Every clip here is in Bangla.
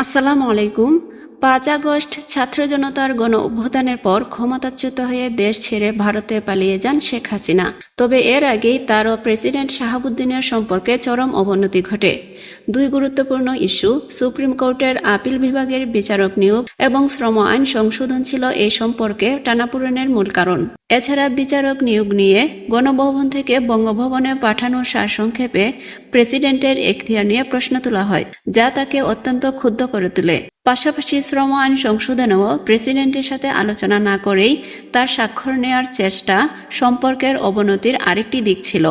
আসসালামু আলাইকুম। পাঁচ আগস্ট ছাত্র জনতার গণ অভ্যুত্থানের পর ক্ষমতাচ্যুত হয়ে দেশ ছেড়ে ভারতে পালিয়ে যান শেখ হাসিনা। তবে এর আগেই তার ও প্রেসিডেন্ট শাহাবুদ্দিনের সম্পর্কে চরম অবনতি ঘটে। দুই গুরুত্বপূর্ণ ইস্যু, সুপ্রিম কোর্টের আপিল বিভাগের বিচারক নিয়োগ এবং শ্রম আইন সংশোধন ছিল এই সম্পর্কে টানাপোড়েনের মূল কারণ। এছাড়া বিচারক নিয়োগ নিয়ে গণভবন থেকে বঙ্গভবনে পাঠানোর সারসংক্ষেপে প্রেসিডেন্টের এখতিয়ার নিয়ে প্রশ্ন তোলা হয়, যা তাকে অত্যন্ত ক্ষুব্ধ করে তোলে। পাশাপাশি শ্রম আইন সংশোধনেও প্রেসিডেন্টের সাথে আলোচনা না করেই তার স্বাক্ষর নেওয়ার চেষ্টা সম্পর্কের অবনতির আরেকটি দিক ছিল।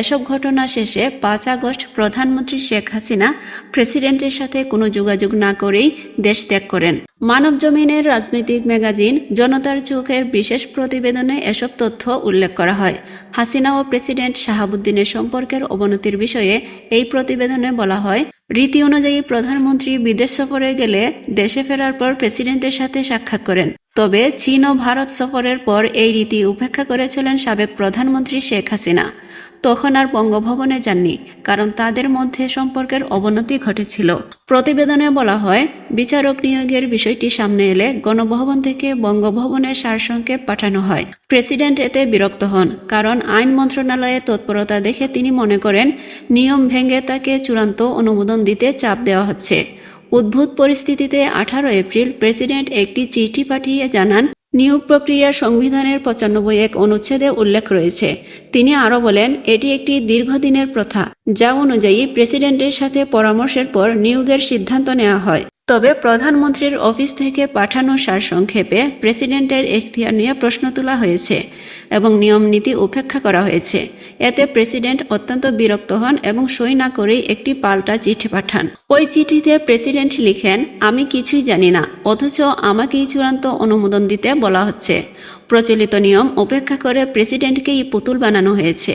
এসব ঘটনা শেষে পাঁচ আগস্ট প্রধানমন্ত্রী শেখ হাসিনা প্রেসিডেন্টের সাথে কোনো যোগাযোগ না করেই দেশ ত্যাগ করেন। মানব জমিনের রাজনৈতিক ম্যাগাজিন জনতার চোখের বিশেষ প্রতিবেদনে এসব তথ্য উল্লেখ করা হয়। হাসিনা ও প্রেসিডেন্ট শাহাবুদ্দিনের সম্পর্কের অবনতির বিষয়ে এই প্রতিবেদনে বলা হয়, রীতি অনুযায়ী প্রধানমন্ত্রী বিদেশ সফরে গেলে দেশে ফেরার পর প্রেসিডেন্টের সাথে সাক্ষাৎ করেন। তবে চীন ও ভারত সফরের পর এই রীতি উপেক্ষা করেছিলেন সাবেক প্রধানমন্ত্রী শেখ হাসিনা। তখন আর বঙ্গভবনে যাননি, কারণ তাদের মধ্যে সম্পর্কের অবনতি ঘটেছিল। প্রতিবেদনে বলা হয়, বিচারক নিয়োগের বিষয়টি সামনে এলে গণভবন থেকে বঙ্গভবনের সারসংক্ষেপ পাঠানো হয়। প্রেসিডেন্ট এতে বিরক্ত হন, কারণ আইন মন্ত্রণালয়ে তৎপরতা দেখে তিনি মনে করেন, নিয়ম ভেঙে তাকে চূড়ান্ত অনুমোদন দিতে চাপ দেওয়া হচ্ছে। উদ্ভূত পরিস্থিতিতে আঠারো এপ্রিল প্রেসিডেন্ট একটি চিঠি পাঠিয়ে জানান, নিয়োগ প্রক্রিয়া সংবিধানের পঁচানব্বই এক অনুচ্ছেদে উল্লেখ রয়েছে। তিনি আরও বলেন, এটি একটি দীর্ঘদিনের প্রথা, যা অনুযায়ী প্রেসিডেন্টের সাথে পরামর্শের পর নিয়োগের সিদ্ধান্ত নেওয়া হয়। তবে প্রধানমন্ত্রীর অফিস থেকে পাঠানো সারসংক্ষেপে প্রেসিডেন্টের এখতিয়ার নিয়ে প্রশ্ন তোলা হয়েছে এবং নিয়ম নীতি উপেক্ষা করা হয়েছে। এতে প্রেসিডেন্ট অত্যন্ত বিরক্ত হন এবং সই না করেই একটি পাল্টা চিঠি পাঠান। ওই চিঠিতে প্রেসিডেন্ট লিখেন, আমি কিছুই জানি না, অথচ আমাকেই চূড়ান্ত অনুমোদন দিতে বলা হচ্ছে। প্রচলিত নিয়ম উপেক্ষা করে প্রেসিডেন্টকেই পুতুল বানানো হয়েছে।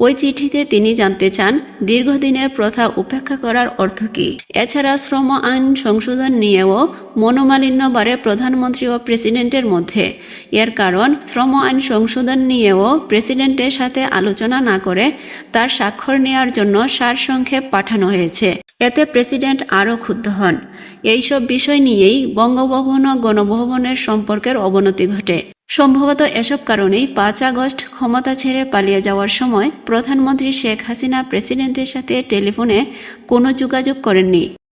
ওই চিঠিতে তিনি জানতে চান, দীর্ঘদিনের প্রথা উপেক্ষা করার অর্থ কী। এছাড়া শ্রম আইন সংশোধন নিয়েও মনোমালিন্য বাড়ে প্রধানমন্ত্রী ও প্রেসিডেন্টের মধ্যে। এর কারণ, শ্রম আইন সংশোধন নিয়েও প্রেসিডেন্টের সাথে আলোচনা না করে তার স্বাক্ষর নেওয়ার জন্য সারসংক্ষেপ পাঠানো হয়েছে। এতে প্রেসিডেন্ট আরও ক্ষুব্ধ হন। এইসব বিষয় নিয়েই বঙ্গভবন ও গণভবনের সম্পর্কের অবনতি ঘটে। সম্ভবত এসব কারণেই পাঁচ আগস্ট ক্ষমতা ছেড়ে পালিয়ে যাওয়ার সময় প্রধানমন্ত্রী শেখ হাসিনা প্রেসিডেন্টের সাথে টেলিফোনে কোনো যোগাযোগ করেননি।